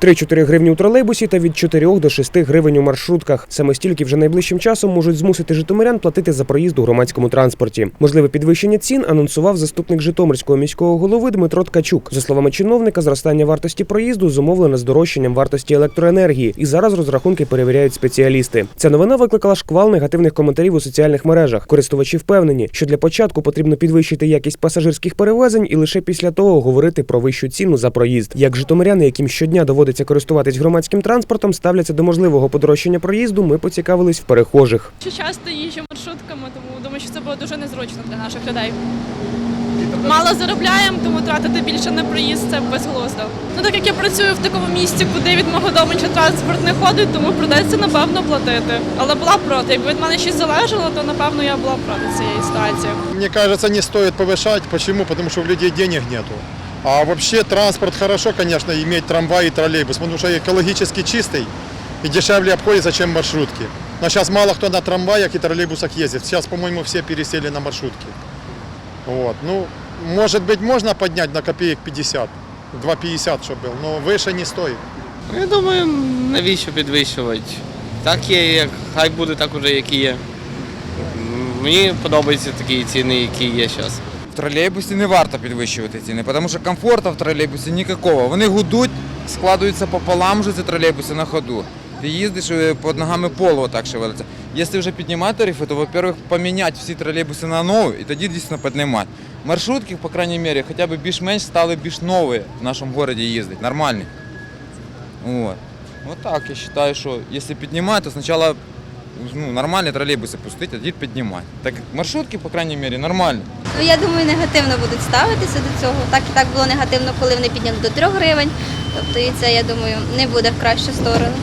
3-4 гривні у тролейбусі та від 4 до 6 гривень у маршрутках. Саме стільки вже найближчим часом можуть змусити житомирян платити за проїзд у громадському транспорті. Можливе підвищення цін анонсував заступник Житомирського міського голови Дмитро Ткачук. За словами чиновника, зростання вартості проїзду зумовлено здорожчанням вартості електроенергії, і зараз розрахунки перевіряють спеціалісти. Ця новина викликала шквал негативних коментарів у соціальних мережах. Користувачі впевнені, що для початку потрібно підвищити якість пасажирських перевезень і лише після того говорити про вищу ціну за проїзд. Як житомиряни, яким щодня доводиться користуватись громадським транспортом, ставляться до можливого подорожчання проїзду, ми поцікавились в перехожих. Що часто їжджу маршрутками, тому думаю, що це було дуже незручно для наших людей. Мало заробляємо, тому тратити більше на проїзд це безглуздо. Ну так як я працюю в такому місці, куди від мого дому ще транспорт не ходить, тому придеться напевно платити. Але була проти. Якби від мене щось залежало, то напевно я була проти цієї ситуації. Мне кажется, не стоит повышать. Почему? Потому что у людей денег нету. А вообще транспорт хорошо, конечно, иметь трамвай и троллейбус, потому что экологически чистый и дешевле обходится, чем маршрутки. Но сейчас мало кто на трамваях и троллейбусах ездит. Сейчас, по-моему, все пересели на маршрутки. Вот. Ну, может быть, можно поднять на копеек 50, 2,50, чтобы был, но выше не стоит. Ну, Я думаю, навіщо підвищувати? Так є, як хай буде так уже, як і є. М, Мені подобаються такі ціни, які є зараз. Тролейбусі не варто підвищувати ціни, тому що комфорту в тролейбусі ніякого. Вони гудуть, складаються пополам вже ці тролейбуси на ходу. Ти їздиш і під ногами полу так шевелиться. Якщо вже піднімати тарифи, то, во-первых, поміняти всі тролейбуси на нові і тоді дійсно піднімати. Маршрутки, по крайней мере, хоча б більш-менш стали більш нові в нашому місті їздити, нормальні. Вот. Вот так я вважаю, що якщо піднімати, то спочатку ну, нормальні тролейбуси пустити, а тоді піднімати. Так маршрутки, по крайней мере, нормальні. Ну, я думаю, негативно будуть ставитися до цього. Так і так було негативно, коли вони підняли до 3 гривень. Тобто і це, я думаю, не буде в кращу сторону.